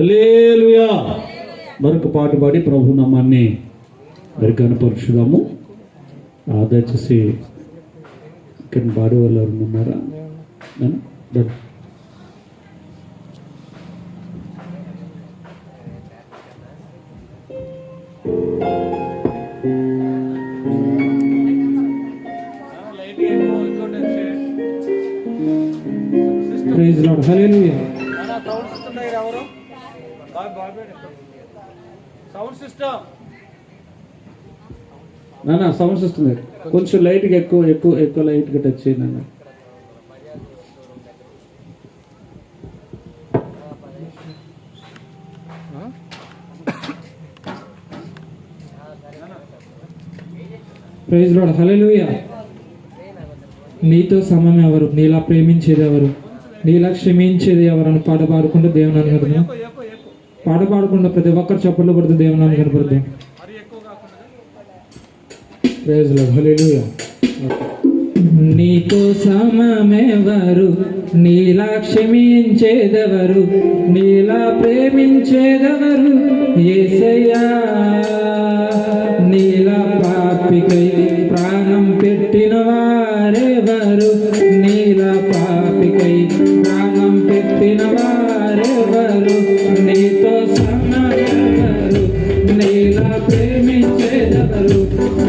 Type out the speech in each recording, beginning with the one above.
లేలుయా మరొక పాట పాడి ప్రభు నామాన్ని మరి కనపరుచుదాము దయచేసి ఇక్కడ పాడే వాళ్ళు ఎవరు ఉన్నారా నేను? Lord. Hallelujah. సౌండ్ సిస్టమ్ నాన్న సౌండ్ సిస్టమ్. కొంచెం లైట్గా ఎక్కువ ఎక్కువ ఎక్కువ లైట్గా టచ్ చేయండి అన్న ప్రైజ్ లాడ్ హల్లెలూయా నీతో సమం ఎవరు? నీలా ప్రేమించేది ఎవరు? నీలా క్షమించేది ఎవరు? అని పాట పాడుకుంటూ దేవుని అనుకుంటున్నాం ఎక్కువ ఎక్కువ ఎక్కువ పాట పాడకుండా ప్రతి ఒక్కరు చప్పట్లు కొడుతూ దేవుని అని కనపడతాం నీతో సమమెవరు నీలా క్షమించేదెవరు నీలా ప్రేమించేదెవరు? ఏసయ్యా నీలా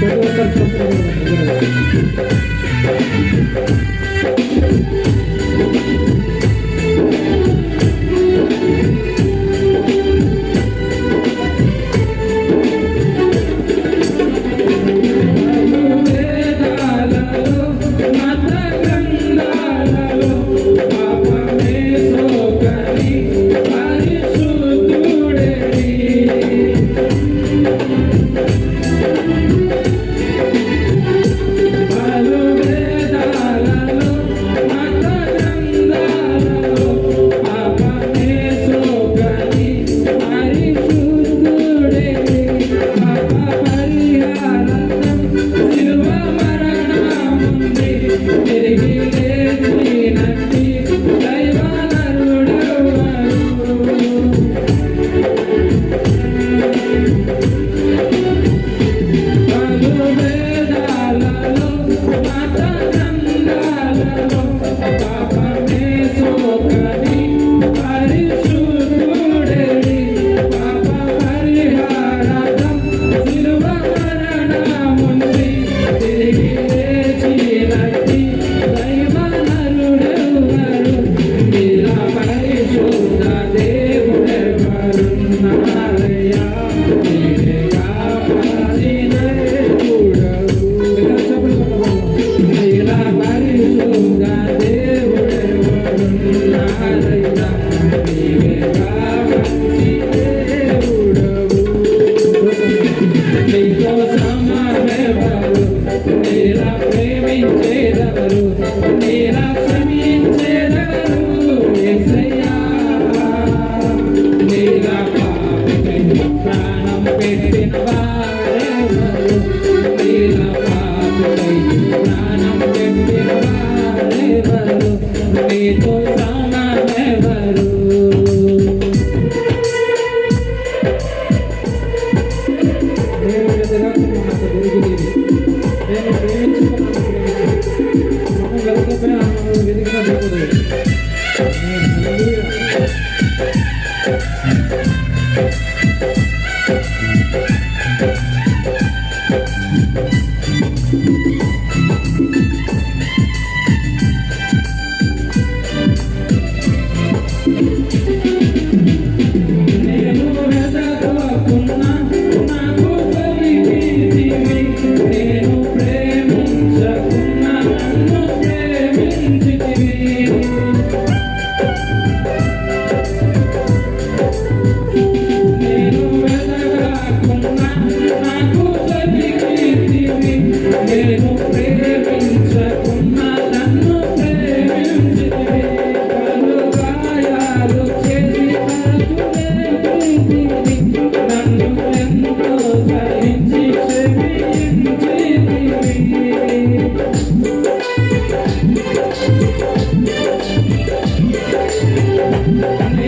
Gracias. మీతో సమానెవరు నేను ఎదగకున్నాను గురుగుని నేను ప్రేమించుకున్నాను ప్రేమించు మనం వెతకపోయినా మనం వెతికిన దేవుడు నేను Thank you.